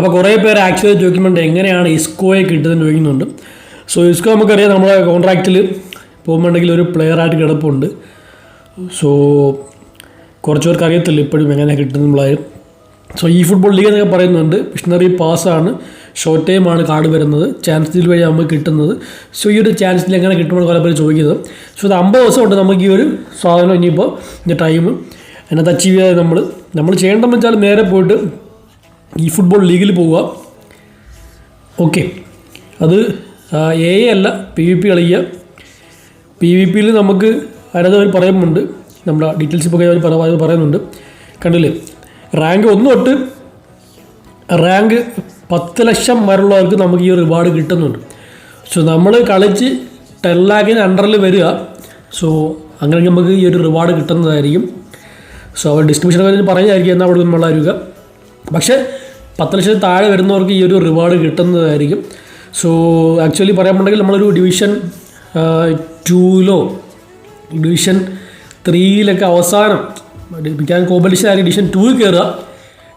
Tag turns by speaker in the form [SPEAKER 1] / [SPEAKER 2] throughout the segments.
[SPEAKER 1] അപ്പോൾ കുറേ പേർ ആക്ച്വലി ചോദിക്കുന്നുണ്ട് എങ്ങനെയാണ് ഇസ്കോയെ കിട്ടുന്നത് ചോദിക്കുന്നുണ്ട്. സോ ഇസ്കോ നമുക്കറിയാം നമ്മുടെ കോൺട്രാക്റ്റിൽ പോകുമ്പോണ്ടെങ്കിൽ ഒരു പ്ലെയറായിട്ട് കിടപ്പുണ്ട്. സോ കുറച്ച് പേർക്ക് അറിയത്തില്ല ഇപ്പോഴും എങ്ങനെ നമ്മളായും. സോ ഈ ഫുട്ബോൾ ലീഗ് എന്നൊക്കെ പറയുന്നുണ്ട് മിഷണറി പാസ്സാണ് ഷോർട്ട് ടൈമാണ് കാർഡ് വരുന്നത് ചാൻസ് ഡീൽ വഴി നമുക്ക് കിട്ടുന്നത്. സോ ഈ ഒരു ചാൻസ് ഡീൽ എങ്ങനെ കിട്ടുമെന്ന് പല പേര് ചോദിക്കുന്നത്. സോ ഇത് അമ്പത് ദിവസം നമുക്ക് ഈ ഒരു സാധനം ഇനിയിപ്പോൾ ഇതിന്റെ ടൈം അതിനകത്ത് അച്ചീവ് ചെയ്യാതെ നമ്മൾ നമ്മൾ ചെയ്യേണ്ടതെന്ന് വെച്ചാൽ നേരെ പോയിട്ട് ഈ ഫുട്ബോൾ ലീഗിൽ പോവുക. ഓക്കെ അത് എ എ അല്ല പി വി പി കളിക്കുക. പി വി പിയിൽ നമുക്ക് അതിനകത്ത് അവർ പറയുന്നുണ്ട്. നമ്മുടെ ഡീറ്റെയിൽസ് ഇപ്പോൾ അവർ പറയുന്നുണ്ട്. കണ്ടില്ലേ? റാങ്ക് ഒന്ന് തൊട്ട് റാങ്ക് പത്ത് ലക്ഷം വരെയുള്ളവർക്ക് നമുക്ക് ഈ റിവാർഡ് കിട്ടുന്നുണ്ട്. സോ നമ്മൾ കളിച്ച് ടെൻ ലാഖിന് അണ്ടറിൽ വരിക. സോ അങ്ങനെ നമുക്ക് ഈ ഒരു റിവാർഡ് കിട്ടുന്നതായിരിക്കും. സോ അവർ ഡിസ്ട്രിബ്യൂഷൻ പറയുന്നതായിരിക്കും എന്നാൽ അവിടെ നിന്നുള്ള പക്ഷേ പത്ത് ലക്ഷത്തിൽ താഴെ വരുന്നവർക്ക് ഈ ഒരു റിവാർഡ് കിട്ടുന്നതായിരിക്കും. സോ ആക്ച്വലി പറയാമെന്നുണ്ടെങ്കിൽ നമ്മളൊരു ഡിവിഷൻ ടൂയിലോ ഡിവിഷൻ ത്രീയിലൊക്കെ അവസാനം മിക്കാൻ കോമ്പറ്റീഷൻ ആയിരിക്കും ഡിവിഷൻ ടൂവിൽ കയറുക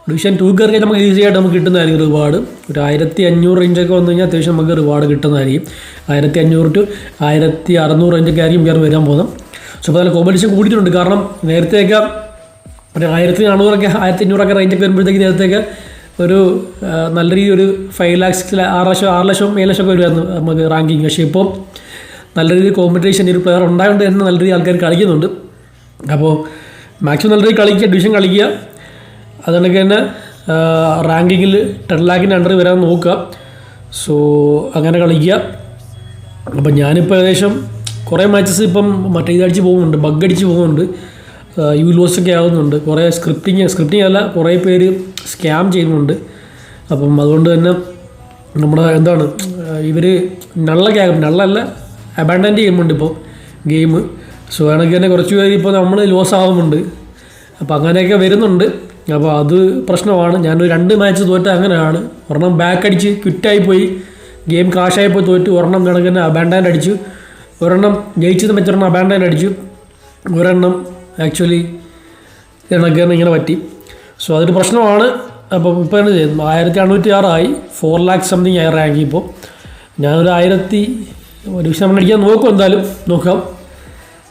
[SPEAKER 1] ഡിവിഷൻ ടു കയറി കഴിഞ്ഞാൽ നമുക്ക് ഈസി ആയിട്ട് നമുക്ക് കിട്ടുന്നതായിരിക്കും റിവാർഡ് ഒരു ആയിരത്തി അഞ്ഞൂറ് റേഞ്ചൊക്കെ വന്നു കഴിഞ്ഞാൽ അത്യാവശ്യം നമുക്ക് റിവാർഡ് കിട്ടുന്നതായിരിക്കും. ആയിരത്തി അഞ്ഞൂറ് ടു ആയിരത്തി അറുന്നൂറ് റേഞ്ചൊക്കെ ആയിരിക്കും കയറി വരാൻ പോകുന്നത്. സോ അപ്പോൾ അതിൽ കോമ്പറ്റീഷൻ കൂടിയിട്ടുണ്ട്. കാരണം നേരത്തെയൊക്കെ ഒരു ആയിരത്തി നാനൂറൊക്കെ ആയിരത്തി അഞ്ഞൂറൊക്കെ റേഞ്ചൊക്കെ വരുമ്പോഴത്തേക്ക് നേരത്തെയൊക്കെ ഒരു നല്ല രീതിയിൽ ഒരു ഫൈവ് ലാക്സ് ആറ് ലക്ഷം ആറ് ലക്ഷം ഏഴ് ലക്ഷം ഒക്കെ വരുമായിരുന്നു നമുക്ക് റാങ്കിങ് പക്ഷേ ഇപ്പോൾ നല്ല രീതിയിൽ കോമ്പറ്റീഷൻ ഒരു പ്ലെയർ ഉണ്ടായതുകൊണ്ട് തന്നെ നല്ല രീതിയിൽ ആൾക്കാർ കളിക്കുന്നുണ്ട്. അപ്പോൾ മാക്സിമം നല്ല രീതിയിൽ കളിക്കുക ഡിവിഷൻ കളിക്കുക. അതുകൊണ്ടൊക്കെ തന്നെ റാങ്കിങ്ങിൽ ടെൻ ലാക്കിന്റെ അണ്ടർ വരാൻ നോക്കുക. സോ അങ്ങനെ കളിക്കുക. അപ്പം ഞാനിപ്പോൾ ഏകദേശം കുറേ മാച്ചസ് ഇപ്പം മറ്റേ ഇതടിച്ച് പോകുന്നുണ്ട് ബഗ് അടിച്ച് പോകുന്നുണ്ട്. യു ആകുന്നുണ്ട് കുറേ സ്ക്രിപ്റ്റിങ് സ്ക്രിപ്റ്റിംഗ് അല്ല കുറേ പേര് സ്കാം ചെയ്യുന്നുണ്ട്. അപ്പം അതുകൊണ്ട് തന്നെ നമ്മുടെ എന്താണ് ഇവർ നള്ളൊക്കെ ആകും നള്ളല്ല അബാൻഡന്റ് ചെയ്യുന്നുണ്ട് ഇപ്പോൾ ഗെയിം സോ ആണെങ്കിൽ തന്നെ കുറച്ച് പേര് ഇപ്പോൾ നമ്മൾ ലോസ് ആവുന്നുണ്ട്. അപ്പോൾ അങ്ങനെയൊക്കെ വരുന്നുണ്ട്. അപ്പോൾ അത് പ്രശ്നമാണ്. ഞാനൊരു രണ്ട് മാച്ച് തോറ്റ അങ്ങനെയാണ്. ഒരെണ്ണം ബാക്ക് അടിച്ച് ക്വിറ്റായി പോയി. ഗെയിം ക്രാഷായി പോയി തോറ്റു. ഒരെണ്ണം കണക്കിന് അബാൻഡാൻഡ് അടിച്ചു. ഒരെണ്ണം ജയിച്ചത് മെച്ചൊരെണ്ണം അബാൻഡാൻഡ് അടിച്ചു. ഒരെണ്ണം ആക്ച്വലി തന്നെ ഇങ്ങനെ പറ്റി. സോ അതൊരു പ്രശ്നമാണ്. അപ്പം ഇപ്പോൾ തന്നെ ചെയ്യുന്നത് ആയിരത്തി അറുന്നൂറ്റി ആറായി ഫോർ ലാക്ക് സംതിങ് ആയി റാങ്ക് ഇപ്പോൾ ഞാനൊരു ആയിരത്തി ഒരു ശതമാനം അടിക്കാൻ നോക്കും എന്തായാലും. നോക്കാം.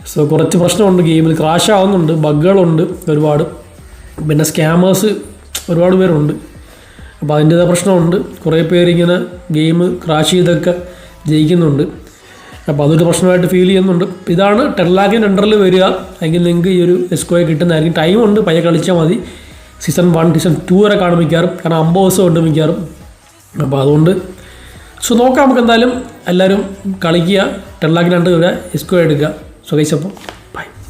[SPEAKER 1] സോ കുറച്ച് പ്രശ്നമുണ്ട്. ഗെയിമിൽ ക്രാഷ് ആവുന്നുണ്ട്. ബഗ്ഗുകളുണ്ട് ഒരുപാട്. പിന്നെ സ്കാമേഴ്സ് ഒരുപാട് പേരുണ്ട്. അപ്പോൾ അതിന്റേതായ പ്രശ്നമുണ്ട്. കുറേ പേരിങ്ങനെ ഗെയിം ക്രാഷ് ചെയ്തൊക്കെ ജയിക്കുന്നുണ്ട്. അപ്പോൾ അതൊരു പ്രശ്നമായിട്ട് ഫീൽ ചെയ്യുന്നുണ്ട്. ഇതാണ് ടെൻ ലാഖിന്റെ അണ്ടറിൽ വരിക. എങ്കിൽ നിങ്ങൾക്ക് ഈ ഒരു എസ്കോയെ കിട്ടുന്നതായിരിക്കും. ഉണ്ട് പയ്യെ കളിച്ചാൽ മതി. സീസൺ വൺ സീസൺ ടു വരെ കാണും മിക്കാറും കാരണം അമ്പത് ദിവസം ഉണ്ട് മിക്കാറും അപ്പോൾ അതുകൊണ്ട് സോ നോക്കാം നമുക്ക് എന്തായാലും എല്ലാവരും കളിക്കുക. ടെൻ ലാഖിന്റെ അണ്ടർ വരിക എസ്കോ എടുക്കുക. സോ